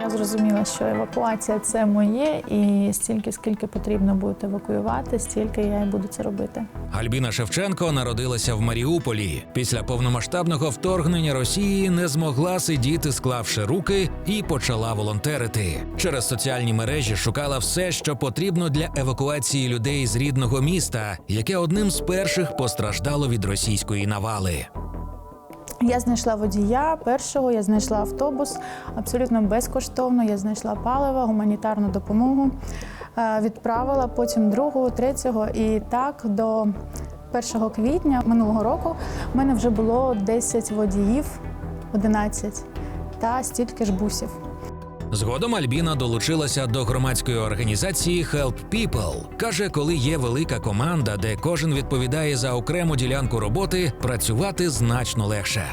Я зрозуміла, що евакуація це моє, і стільки, скільки потрібно буде евакуювати, стільки я і буду це робити. Альбіна Шевченко народилася в Маріуполі. Після повномасштабного вторгнення Росії не змогла сидіти, склавши руки, і почала волонтерити. Через соціальні мережі шукала все, що потрібно для евакуації людей з рідного міста, яке одним з перших постраждало від російської навали. Я знайшла водія першого, я знайшла автобус абсолютно безкоштовно. Я знайшла паливо, гуманітарну допомогу, е, відправила потім другого, третього. І так до 1 квітня минулого року в мене вже було 10 водіїв, 11 та стільки ж бусів. Згодом Альбіна долучилася до громадської організації Help People. каже, коли є велика команда, де кожен відповідає за окрему ділянку роботи, працювати значно легше.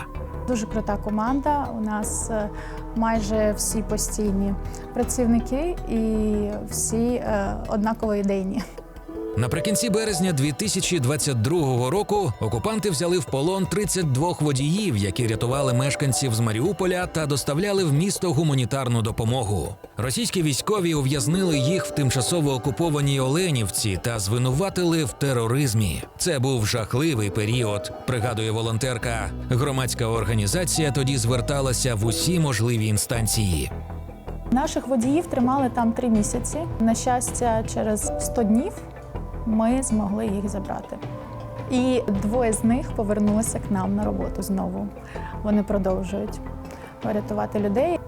Дуже крута команда. У нас е, майже всі постійні працівники і всі е, однаково ідейні. Наприкінці березня 2022 року окупанти взяли в полон 32 водіїв, які рятували мешканців з Маріуполя та доставляли в місто гуманітарну допомогу. Російські військові ув'язнили їх в тимчасово окупованій Оленівці та звинуватили в тероризмі. Це був жахливий період, пригадує волонтерка. Громадська організація тоді зверталася в усі можливі інстанції. Наших водіїв тримали там три місяці. На щастя, через 100 днів ми змогли їх забрати. І двоє з них повернулися к нам на роботу знову. Вони продовжують рятувати людей.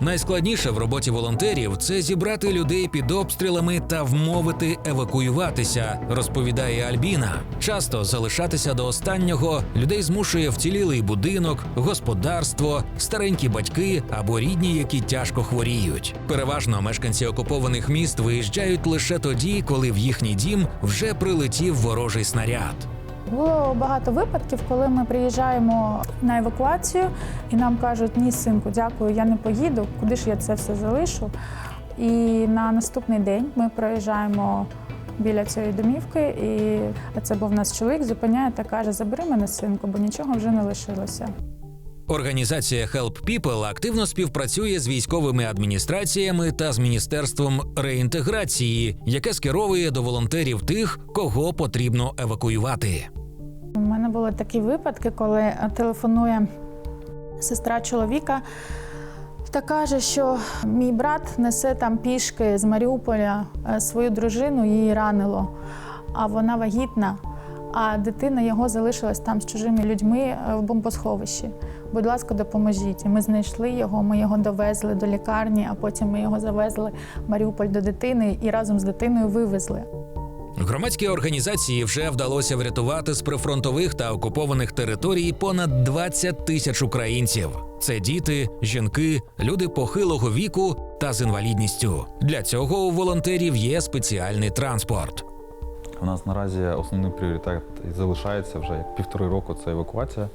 Найскладніше в роботі волонтерів це зібрати людей під обстрілами та вмовити евакуюватися, розповідає Альбіна. Часто залишатися до останнього людей змушує вцілілий будинок, господарство, старенькі батьки або рідні, які тяжко хворіють. Переважно мешканці окупованих міст виїжджають лише тоді, коли в їхній дім вже прилетів ворожий снаряд. Було багато випадків, коли ми приїжджаємо на евакуацію, і нам кажуть: ні, синку, дякую, я не поїду. Куди ж я це все залишу? І на наступний день ми проїжджаємо біля цієї домівки, і це був наш чоловік, зупиняє та каже: Забери мене, синку, бо нічого вже не лишилося. Організація Help People активно співпрацює з військовими адміністраціями та з міністерством реінтеграції, яке скеровує до волонтерів тих, кого потрібно евакуювати. У мене були такі випадки, коли е, телефонує сестра чоловіка та каже, що мій брат несе там пішки з Маріуполя е, свою дружину, її ранило, а вона вагітна. А дитина його залишилась там з чужими людьми е, в бомбосховищі. Будь ласка, допоможіть. Ми знайшли його, ми його довезли до лікарні, а потім ми його завезли в Маріуполь до дитини і разом з дитиною вивезли. Громадській організації вже вдалося врятувати з прифронтових та окупованих територій понад 20 тисяч українців. Це діти, жінки, люди похилого віку та з інвалідністю. Для цього у волонтерів є спеціальний транспорт. У нас наразі основний пріоритет залишається вже як півтори року це евакуація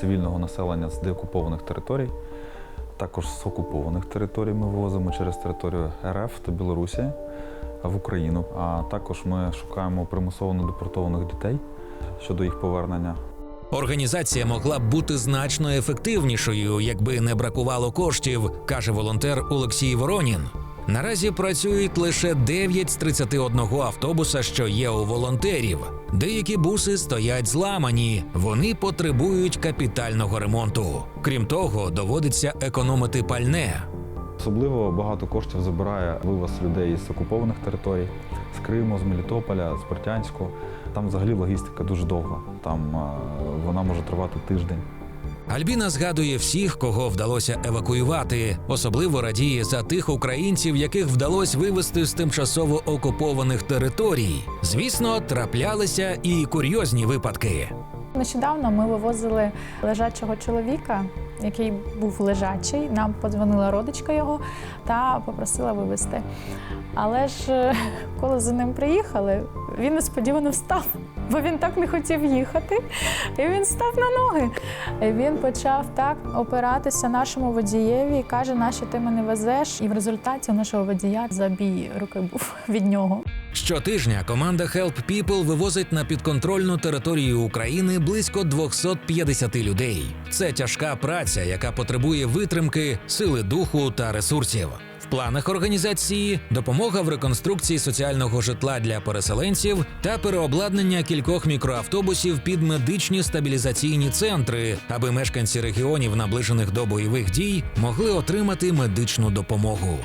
цивільного населення з деокупованих територій. Також з окупованих територій ми вивозимо через територію РФ та Білорусі в Україну. А також ми шукаємо примусово недепортованих дітей щодо їх повернення. Організація могла б бути значно ефективнішою, якби не бракувало коштів, каже волонтер Олексій Воронін. Наразі працюють лише 9 з 31 автобуса, що є у волонтерів. Деякі буси стоять зламані, вони потребують капітального ремонту. Крім того, доводиться економити пальне. Особливо багато коштів забирає вивоз людей з окупованих територій, з Криму, з Мелітополя, з Бортянську. Там взагалі логістика дуже довга. Там е, вона може тривати тиждень. Альбіна згадує всіх, кого вдалося евакуювати. Особливо радіє за тих українців, яких вдалося вивезти з тимчасово окупованих територій. Звісно, траплялися і курйозні випадки. Нещодавно ми вивозили лежачого чоловіка, який був лежачий. Нам подзвонила родичка його та попросила вивезти. Але ж е, коли за ним приїхали, він несподівано встав, бо він так не хотів їхати. І він став на ноги. І він почав так опиратися нашому водієві і каже, нащо ти мене везеш? І в результаті у нашого водія забій руки був від нього. Щотижня команда Help People вивозить на підконтрольну територію України близько 250 людей. Це тяжка праця, яка потребує витримки, сили духу та ресурсів. В планах організації допомога в реконструкції соціального житла для переселенців та переобладнання кількох мікроавтобусів під медичні стабілізаційні центри, аби мешканці регіонів, наближених до бойових дій, могли отримати медичну допомогу.